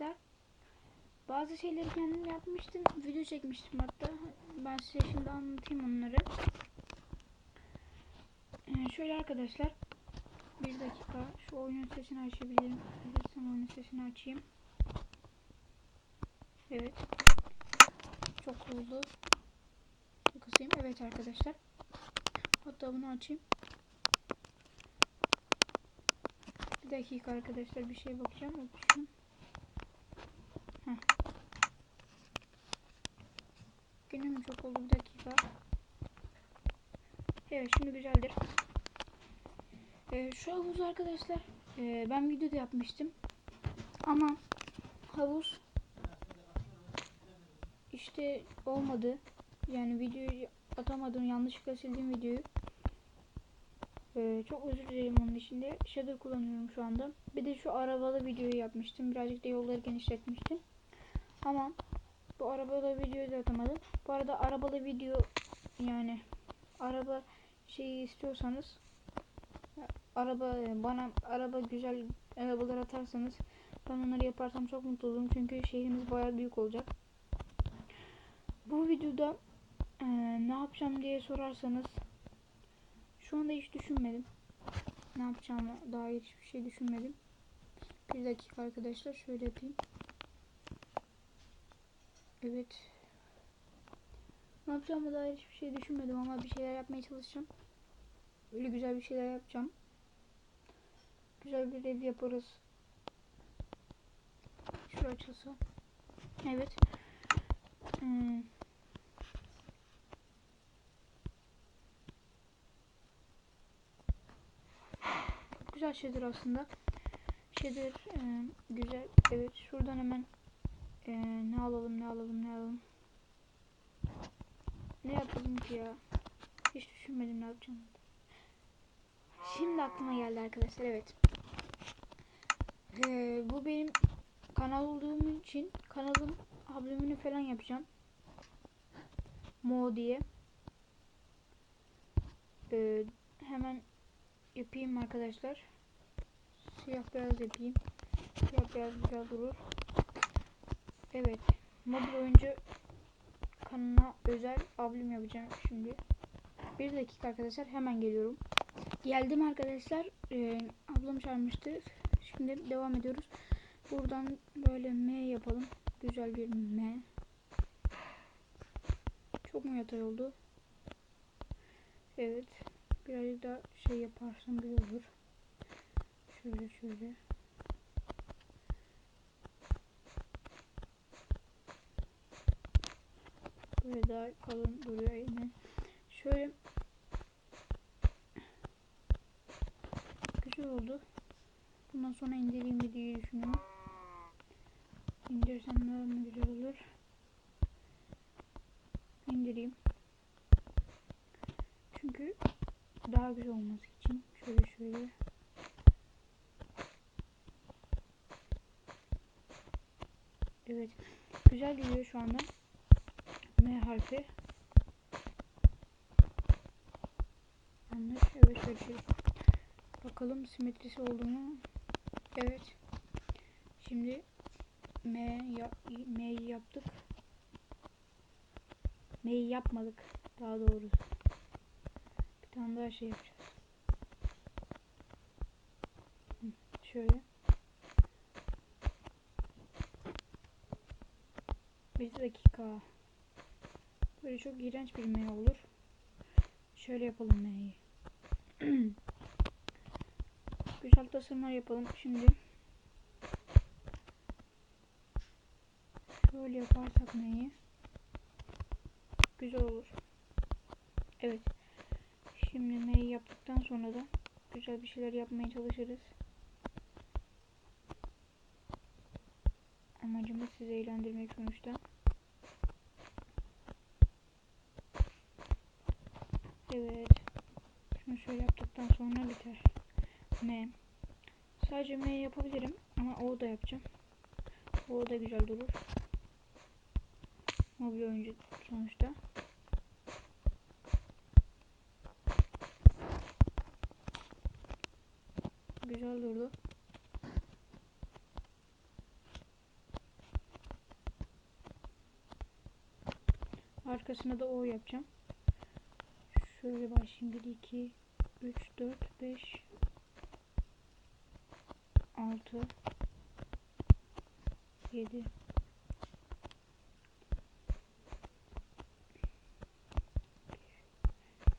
arkadaşlar. Bazı şeyleri kendim yapmıştım. Video çekmiştim hatta. Ben size şimdi anlatayım onları. Ee, şöyle arkadaşlar. Bir dakika. Şu oyunun sesini açabilirim. Hazırsan oyunun sesini açayım. Evet. Çok oldu. Kısayım. Evet arkadaşlar. Hatta bunu açayım. Bir dakika arkadaşlar bir şey bakacağım. Opsiyon. Gene mi çok oldu bir dakika. Evet şimdi güzeldir. Ee, şu havuz arkadaşlar ee, ben videoda yapmıştım. Ama havuz işte olmadı. Yani videoyu atamadım. Yanlışlıkla sildim videoyu. Ee, çok özür dilerim onun içinde. Shadow kullanıyorum şu anda. Bir de şu arabalı videoyu yapmıştım. Birazcık da yolları genişletmiştim. Ama bu arabalı videoyu da. Bu arada arabalı video yani araba şeyi istiyorsanız araba bana araba güzel arabalar atarsanız ben onları yaparsam çok mutlu olurum. Çünkü şehrimiz bayağı büyük olacak. Bu videoda e, ne yapacağım diye sorarsanız şu anda hiç düşünmedim. Ne yapacağımı dair hiçbir şey düşünmedim. Bir dakika arkadaşlar şöyle yapayım. Evet. Ne yapacağımı dair hiçbir şey düşünmedim ama bir şeyler yapmaya çalışacağım. Böyle güzel bir şeyler yapacağım. Güzel bir ev yaparız. Şu açılsa. Evet. Hmm. güzel şeydir aslında. Şeydir e, güzel. Evet şuradan hemen e, ne alalım ne alalım ne alalım. Ne yapalım ki ya? Hiç düşünmedim ne yapacağım. Şimdi aklıma geldi arkadaşlar evet. E, bu benim kanal olduğum için kanalın ablemini falan yapacağım. Mo diye. E, hemen yapayım arkadaşlar. Siyah beyaz yapayım. Siyah beyaz güzel durur. Evet. Mobil oyuncu kanalına özel ablim yapacağım şimdi. Bir dakika arkadaşlar hemen geliyorum. Geldim arkadaşlar. Ee, ablam çağırmıştı. Şimdi devam ediyoruz. Buradan böyle M yapalım. Güzel bir M. Çok mu yatay oldu? Evet. Birazcık daha şey yaparsam güzel olur. Şöyle şöyle. Böyle daha kalın duruyor yine. Şöyle güzel oldu. Bundan sonra indireyim diye düşünüyorum. İndirsem daha mı güzel olur? İndireyim. Çünkü daha güzel olması için şöyle şöyle Evet. Güzel gidiyor şu anda. M harfi. Yanlış. Evet şey. Bakalım simetrisi oldu mu? Evet. Şimdi M ya M'yi yaptık. M'yi yapmadık. Daha doğrusu. Bir tane daha şey yapacağız. Şöyle. Bir dakika. Böyle çok iğrenç bir M olur. Şöyle yapalım M'yi. Güzel tasarımlar yapalım şimdi. Şöyle yaparsak M'yi. Güzel olur. Evet. Şimdi M'yi yaptıktan sonra da güzel bir şeyler yapmaya çalışırız. Amacımız sizi eğlendirmek sonuçta. Evet. Şunu şöyle yaptıktan sonra biter. M. Sadece M yapabilirim ama O da yapacağım. O da güzel durur. Mobil oyuncu sonuçta. güzel durdu. Arkasına da O yapacağım. Şöyle başlayayım. 1, 2, 3, 4, 5,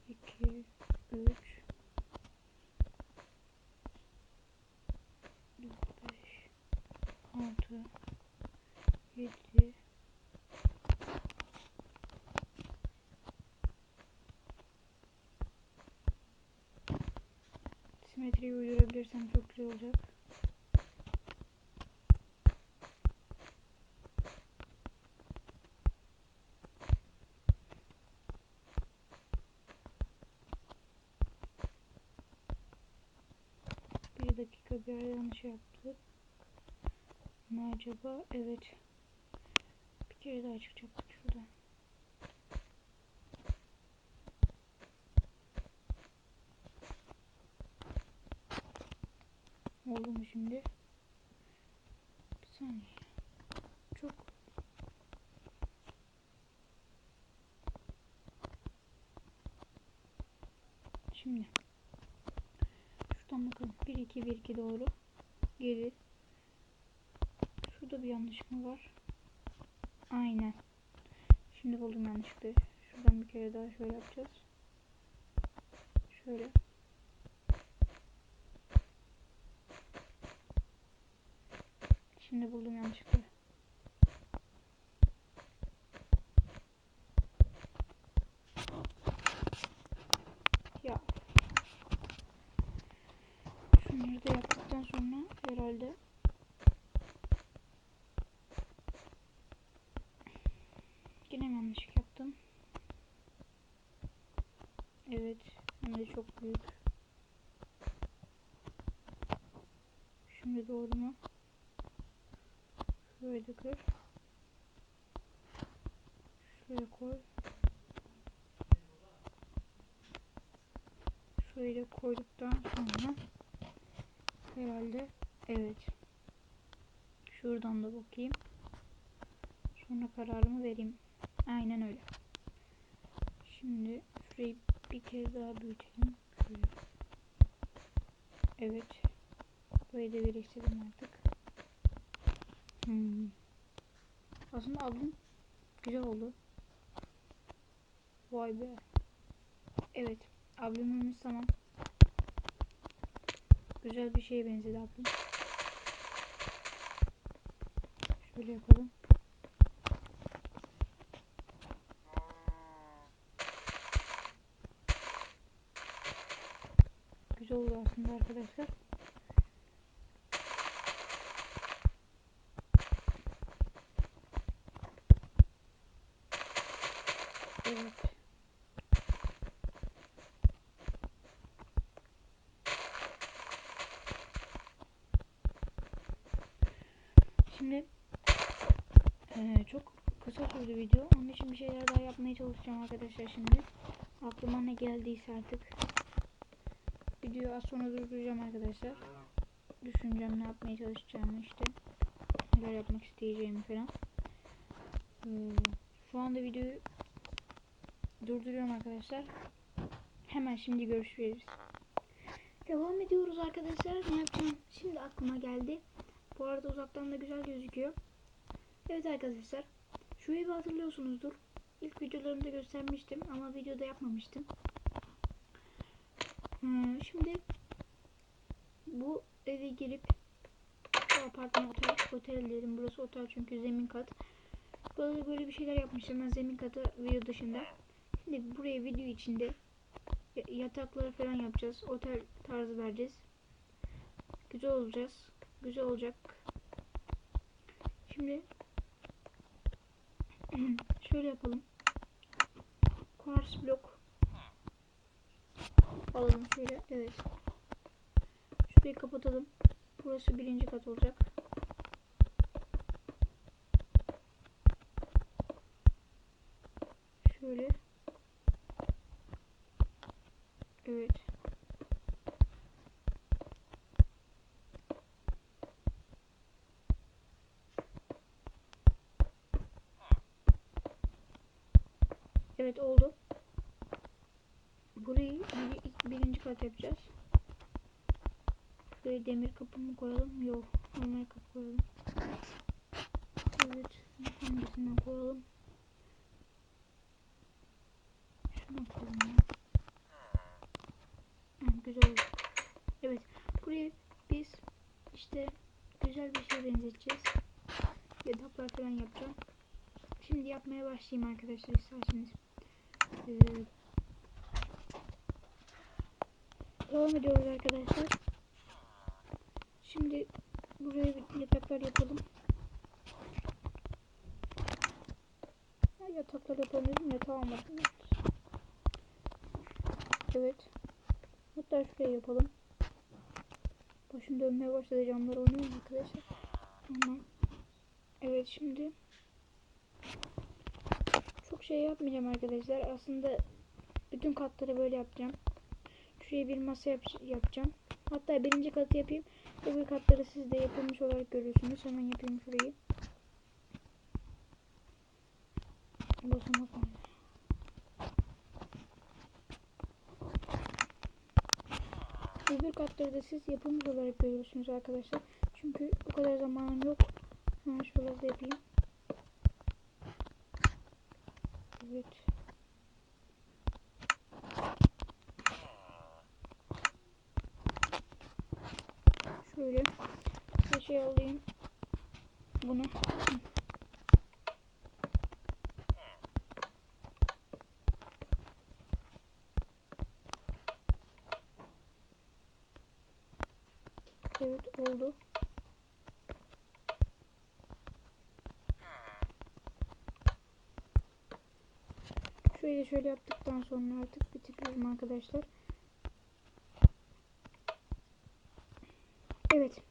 6, 7, 2, 3, 4, 5, 6, 7, uydurabilirsem çok güzel olacak. Bir dakika bir ara yanlış yaptık. Ne acaba? Evet. Bir kere daha çıkacaktık mu şimdi? Bir saniye. Çok Şimdi Şuradan bakalım. 1 2 1 2 doğru. Geri. Şurada bir yanlış mı var? Aynen. Şimdi buldum yanlışlıkla. Şuradan bir kere daha şöyle yapacağız. Şöyle. Şimdi buldum yanlışlıkla. Ya. Şunları da yaptıktan sonra herhalde yine yanlışlık yaptım. Evet. Hem de çok büyük. Şimdi doğru mu? De kır. Şöyle koy. Şöyle koyduktan sonra herhalde evet. Şuradan da bakayım. Sonra kararımı vereyim. Aynen öyle. Şimdi şurayı bir kez daha büyütelim. Şöyle. Evet. Burayı da birleştirelim artık. Hmm. Aslında aldım. Güzel oldu. Vay be. Evet. Albümümüz tamam. Güzel bir şeye benzedi ablam. Şöyle yapalım. Güzel oldu aslında arkadaşlar. Evet. Şimdi eee, çok kısa sürdü video. Onun için bir şeyler daha yapmaya çalışacağım arkadaşlar şimdi. Aklıma ne geldiyse artık. Videoyu az sonra durduracağım arkadaşlar. Düşüneceğim ne yapmaya çalışacağımı işte. Neler yapmak isteyeceğimi falan. Eee, şu anda videoyu durduruyorum arkadaşlar. Hemen şimdi görüşürüz. Devam ediyoruz arkadaşlar. Ne yapacağım? Şimdi aklıma geldi. Bu arada uzaktan da güzel gözüküyor. Evet arkadaşlar. Şu evi hatırlıyorsunuzdur. İlk videolarımda göstermiştim ama videoda yapmamıştım. Hmm, şimdi bu eve girip bu apartman otel, otel dedim. Burası otel çünkü zemin kat. Böyle böyle bir şeyler yapmıştım ben zemin katı video dışında. Şimdi buraya video içinde ya- yatakları falan yapacağız. Otel tarzı vereceğiz. Güzel olacağız. Güzel olacak. Şimdi şöyle yapalım. Quartz blok alalım şöyle. Evet. Şurayı kapatalım. Burası birinci kat olacak. Şöyle. Evet. Evet oldu. Burayı bir, birinci kat yapacağız. Buraya demir kapı mı koyalım? Yok. Normal kapı koyalım. Evet. Hangisinden koyalım? Şunu koyalım ya. Güzel oldu. Evet. Buraya biz işte güzel bir şey benzeteceğiz. Yataklar falan yapacağım. Şimdi yapmaya başlayayım arkadaşlar isterseniz. Ee, devam ediyoruz arkadaşlar. Şimdi buraya bir yataklar yapalım. Ha, yataklar yapalım dedim yatağı almadım. Evet. Hatta şuraya yapalım. Başım dönmeye başladı camlar oynuyor arkadaşlar? Tamam. Evet şimdi çok şey yapmayacağım arkadaşlar. Aslında bütün katları böyle yapacağım. Şuraya bir masa yap- yapacağım. Hatta birinci katı yapayım. Öbür katları siz de yapılmış olarak görürsünüz. Hemen yapayım şurayı. Basamak. Öbür katları da siz yapılmış olarak görürsünüz arkadaşlar. Çünkü o kadar zamanım yok. Hemen şuraları da yapayım. Evet. Şöyle bir şey alayım. Bunu. Hı. Evet oldu. Şöyle şöyle yaptıktan sonra artık bitiriyorum arkadaşlar. Evet.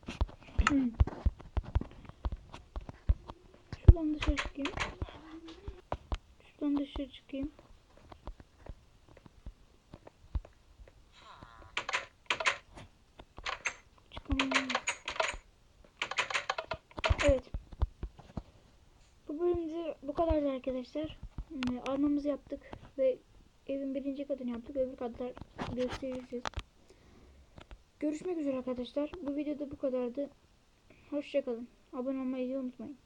Şuradan dışarı çıkayım. Şuradan dışarı çıkayım. Çıkamıyorum. Evet. Bu bölümde bu kadardı arkadaşlar. Ee, Almamızı yaptık ve evin birinci katını yaptık. Öbür katlar göstereceğiz. Görüşmek üzere arkadaşlar. Bu videoda bu kadardı. Hoşçakalın. Abone olmayı unutmayın.